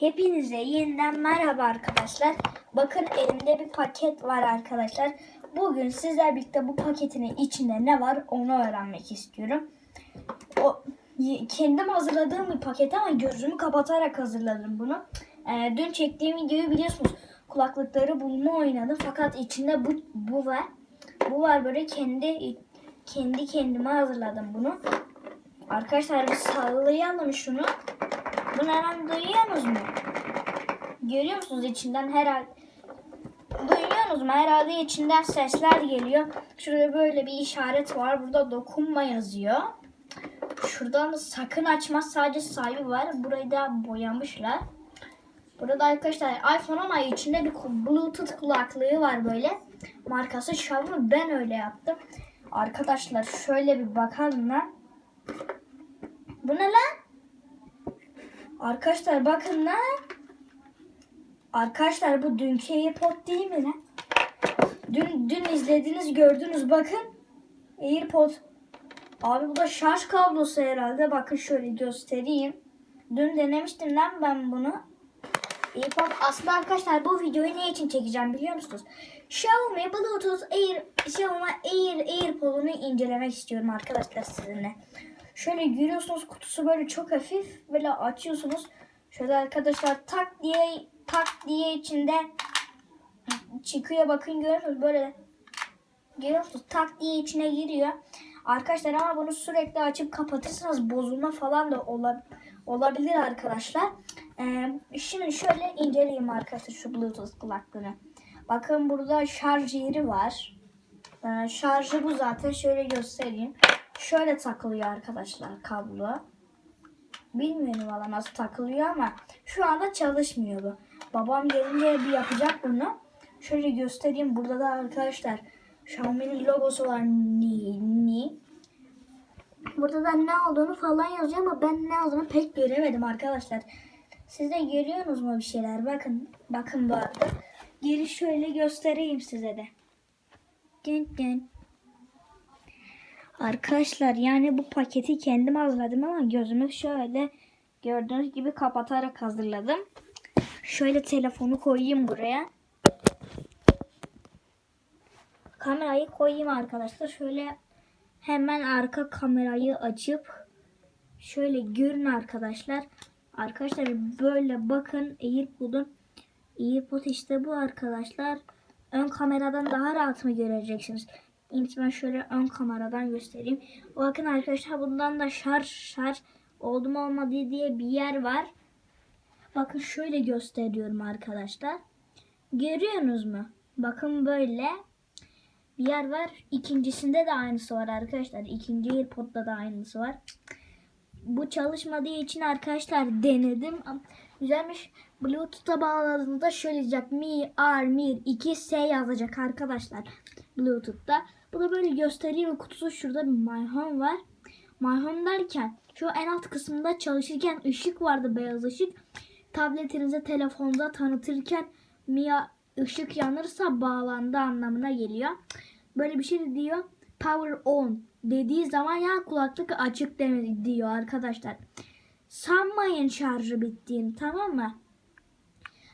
Hepinize yeniden merhaba arkadaşlar. Bakın elimde bir paket var arkadaşlar. Bugün sizler birlikte bu paketin içinde ne var onu öğrenmek istiyorum. O kendim hazırladığım bir paket ama gözümü kapatarak hazırladım bunu. Ee, dün çektiğim videoyu biliyorsunuz. Kulaklıkları bulma oynadım fakat içinde bu bu var. Bu var böyle kendi kendi kendime hazırladım bunu. Arkadaşlar bir sallayalım şunu. Bunu hemen duyuyorsunuz mu? Görüyor musunuz içinden herhalde Duyuyorsunuz mu? Herhalde içinden sesler geliyor. Şurada böyle bir işaret var. Burada dokunma yazıyor. Şuradan da sakın açma sadece sahibi var. Burayı da boyamışlar. Burada arkadaşlar iPhone ama içinde bir Bluetooth kulaklığı var böyle. Markası Xiaomi. Ben öyle yaptım. Arkadaşlar şöyle bir bakalım lan. Bu ne lan? Arkadaşlar bakın lan. Arkadaşlar bu dünkü AirPod değil mi lan? Dün, dün izlediniz gördünüz bakın. AirPod. Abi bu da şarj kablosu herhalde. Bakın şöyle göstereyim. Dün denemiştim lan ben bunu. AirPod aslında arkadaşlar bu videoyu ne için çekeceğim biliyor musunuz? Xiaomi Bluetooth Air Xiaomi Air AirPod'unu incelemek istiyorum arkadaşlar sizinle. Şöyle görüyorsunuz kutusu böyle çok hafif. Böyle açıyorsunuz. Şöyle arkadaşlar tak diye tak diye içinde çıkıyor. Bakın görüyorsunuz böyle görüyorsunuz tak diye içine giriyor. Arkadaşlar ama bunu sürekli açıp kapatırsanız bozulma falan da ola- olabilir arkadaşlar. Ee, şimdi şöyle inceleyeyim arkadaşlar şu Bluetooth kulaklığını. Bakın burada şarj yeri var. Ee, şarjı bu zaten. Şöyle göstereyim. Şöyle takılıyor arkadaşlar kablo. Bilmiyorum valla nasıl takılıyor ama şu anda çalışmıyor bu. Babam gelince bir yapacak bunu. Şöyle göstereyim. Burada da arkadaşlar Xiaomi'nin logosu var. Ni, ni. Burada da ne olduğunu falan yazıyor ama ben ne yazdığını pek göremedim arkadaşlar. Siz de görüyorsunuz mu bir şeyler? Bakın. Bakın bu arada. Geri şöyle göstereyim size de. Dün dün. Arkadaşlar yani bu paketi kendim hazırladım ama gözümü şöyle gördüğünüz gibi kapatarak hazırladım. Şöyle telefonu koyayım buraya. Kamerayı koyayım arkadaşlar. Şöyle hemen arka kamerayı açıp şöyle görün arkadaşlar. Arkadaşlar böyle bakın AirPod'un AirPod işte bu arkadaşlar. Ön kameradan daha rahat mı göreceksiniz? Ben şöyle ön kameradan göstereyim. Bakın arkadaşlar bundan da şarj şarj oldu mu olmadı diye bir yer var. Bakın şöyle gösteriyorum arkadaşlar. Görüyorsunuz mu? Bakın böyle bir yer var. İkincisinde de aynısı var arkadaşlar. İkinci AirPod'da da aynısı var. Bu çalışmadığı için arkadaşlar denedim. Güzelmiş. Bluetooth'a bağladığında şöyle yazacak. Mi, R, Mir, 2S yazacak arkadaşlar. Bluetooth'ta. Bu da böyle göstereyim. Kutusu şurada bir My Home var. My Home derken şu en alt kısmında çalışırken ışık vardı beyaz ışık. Tabletinize telefonda tanıtırken Mia ışık yanırsa bağlandı anlamına geliyor. Böyle bir şey diyor. Power on dediği zaman ya kulaklık açık demedi diyor arkadaşlar. Sanmayın şarjı bittiğini tamam mı?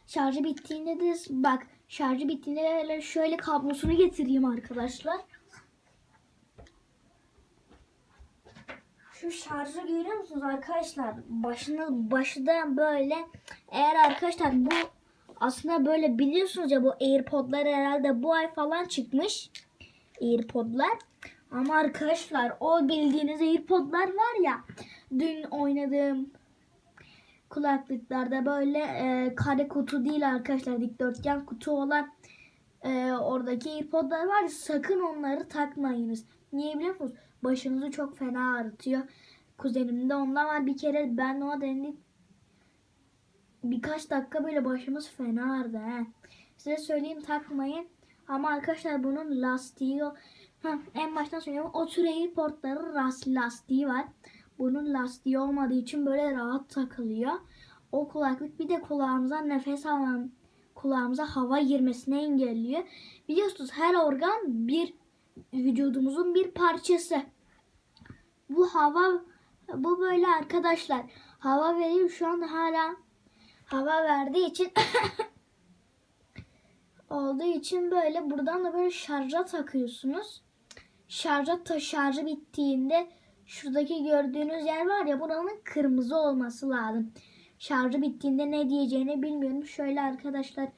Şarjı bittiğinde de bak şarjı bittiğinde de şöyle kablosunu getireyim arkadaşlar. Şu şarjı görüyor musunuz arkadaşlar? Başını başında böyle eğer arkadaşlar bu aslında böyle biliyorsunuz ya bu AirPod'lar herhalde bu ay falan çıkmış. AirPod'lar. Ama arkadaşlar o bildiğiniz AirPod'lar var ya dün oynadığım kulaklıklarda böyle e, kare kutu değil arkadaşlar dikdörtgen kutu olan e, oradaki AirPod'lar var ya sakın onları takmayınız. Niye biliyor musunuz? Başınızı çok fena ağrıtıyor. Kuzenimde ondan var bir kere ben ona denedim. Birkaç dakika böyle başımız fena ağrıdı. He. Size söyleyeyim takmayın. Ama arkadaşlar bunun lastiği ha, en baştan söyleyeyim. O tür AirPod'ların lastiği var. Bunun lastiği olmadığı için böyle rahat takılıyor. O kulaklık bir de kulağımıza nefes alan kulağımıza hava girmesini engelliyor. Biliyorsunuz her organ bir vücudumuzun bir parçası. Bu hava bu böyle arkadaşlar. Hava veriyor şu anda hala hava verdiği için olduğu için böyle buradan da böyle şarja takıyorsunuz. Şarja ta şarjı bittiğinde şuradaki gördüğünüz yer var ya buranın kırmızı olması lazım. Şarjı bittiğinde ne diyeceğini bilmiyorum. Şöyle arkadaşlar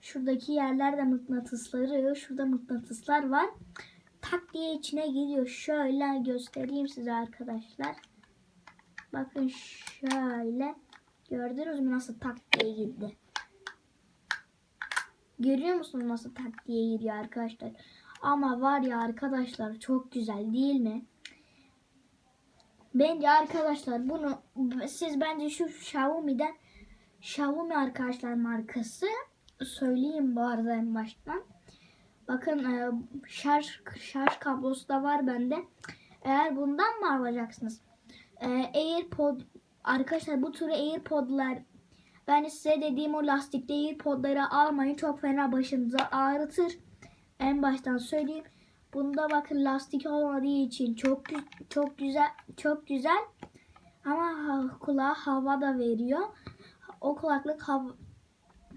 şuradaki yerlerde mıknatısları, şurada mıknatıslar var. Tak diye içine giriyor. Şöyle göstereyim size arkadaşlar. Bakın şöyle. Gördünüz mü nasıl tak diye girdi? Görüyor musunuz nasıl tak diye giriyor arkadaşlar? Ama var ya arkadaşlar çok güzel değil mi? Bence arkadaşlar bunu siz bence şu Xiaomi'den Xiaomi arkadaşlar markası söyleyeyim bu arada en baştan. Bakın e, şarj şarj kablosu da var bende. Eğer bundan mı alacaksınız? E, AirPod arkadaşlar bu tür AirPod'lar ben size dediğim o lastikli AirPod'ları almayın. Çok fena başınıza ağrıtır. En baştan söyleyeyim. Bunda bakın lastik olmadığı için çok çok güzel çok güzel ama kulağa hava da veriyor. O kulaklık hava,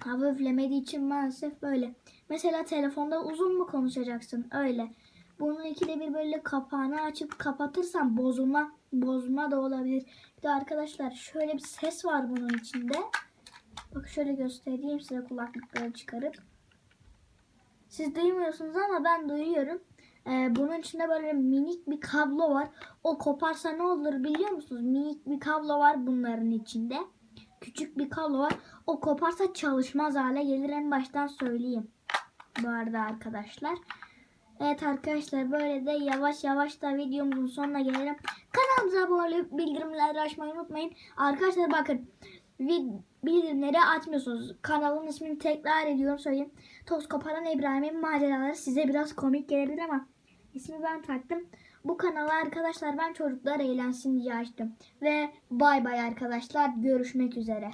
hava üflemediği için maalesef böyle. Mesela telefonda uzun mu konuşacaksın? Öyle. Bunun ikide bir böyle kapağını açıp kapatırsan bozulma bozulma da olabilir. Bir de arkadaşlar şöyle bir ses var bunun içinde. Bak şöyle göstereyim size kulaklıkları çıkarıp. Siz duymuyorsunuz ama ben duyuyorum. Ee, bunun içinde böyle minik bir kablo var. O koparsa ne olur biliyor musunuz? Minik bir kablo var bunların içinde. Küçük bir kablo var. O koparsa çalışmaz hale gelir en baştan söyleyeyim. Bu arada arkadaşlar. Evet arkadaşlar böyle de yavaş yavaş da videomuzun sonuna gelelim. Kanalımıza abone olup bildirimleri açmayı unutmayın. Arkadaşlar bakın bildirimleri açmıyorsunuz. Kanalın ismini tekrar ediyorum söyleyeyim. Toz koparan İbrahim'in maceraları size biraz komik gelebilir ama ismi ben taktım. Bu kanalı arkadaşlar ben çocuklar eğlensin diye açtım. Ve bay bay arkadaşlar görüşmek üzere.